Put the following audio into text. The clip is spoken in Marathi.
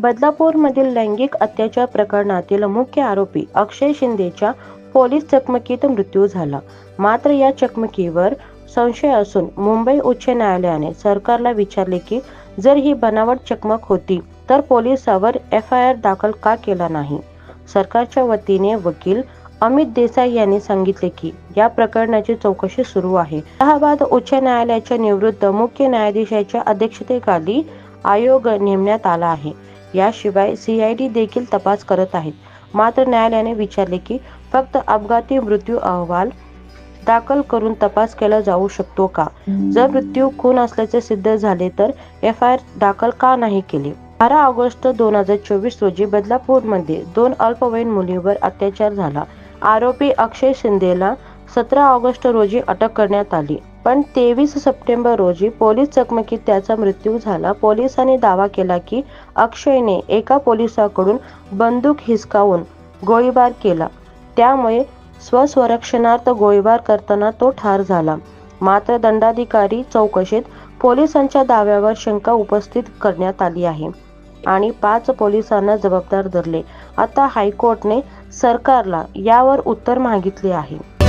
बदलापूरमधील लैंगिक अत्याचार प्रकरणातील मुख्य आरोपी अक्षय शिंदेच्या पोलीस चकमकीत मृत्यू झाला. मात्र या चकमकीवर संशय असून मुंबई उच्च न्यायालयाने सरकारला विचारले की जर ही बनावट चकमक होती तर पोलिसावर एफ आय आर दाखल का केला नाही? सरकारच्या वतीने वकील अमित देसाई यांनी सांगितले की या प्रकरणाची चौकशी सुरू आहे. अलाहाबाद उच्च न्यायालयाच्या निवृत्त मुख्य न्यायाधीशाच्या अध्यक्षतेखाली आयोग नेमण्यात आला आहे. याशिवाय सीआयडी देखील तपास करत आहेत. मात्र न्यायालयाने विचारले की फक्त अपघाती मृत्यू अहवाल दाखल करून तपास केला जाऊ शकतो का? जर मृत्यू खून असल्याचे सिद्ध झाले तर एफ आय आर दाखल का नाही केली? बारा ऑगस्ट दोन हजार चोवीस रोजी बदलापूरमध्ये दोन अल्पवयीन मुलीवर अत्याचार झाला. आरोपी अक्षय शिंदेला सतरा ऑगस्ट रोजी अटक करण्यात आली. पण तेवीस सप्टेंबर रोजी पोलीस चकमकीत त्याचा मृत्यू झाला. पोलिसांनी दावा केला की अक्षयने एका पोलिसाकडून बंदूक हिसकावून गोळीबार केला. त्यामुळे स्वसंरक्षणार्थ गोळीबार करताना तो ठार झाला. मात्र दंडाधिकारी चौकशीत पोलिसांच्या दाव्यावर शंका उपस्थित करण्यात आली आहे आणि पाच पोलिसांना जबाबदार धरले. आता हायकोर्टने सरकारला यावर उत्तर मागितले आहे.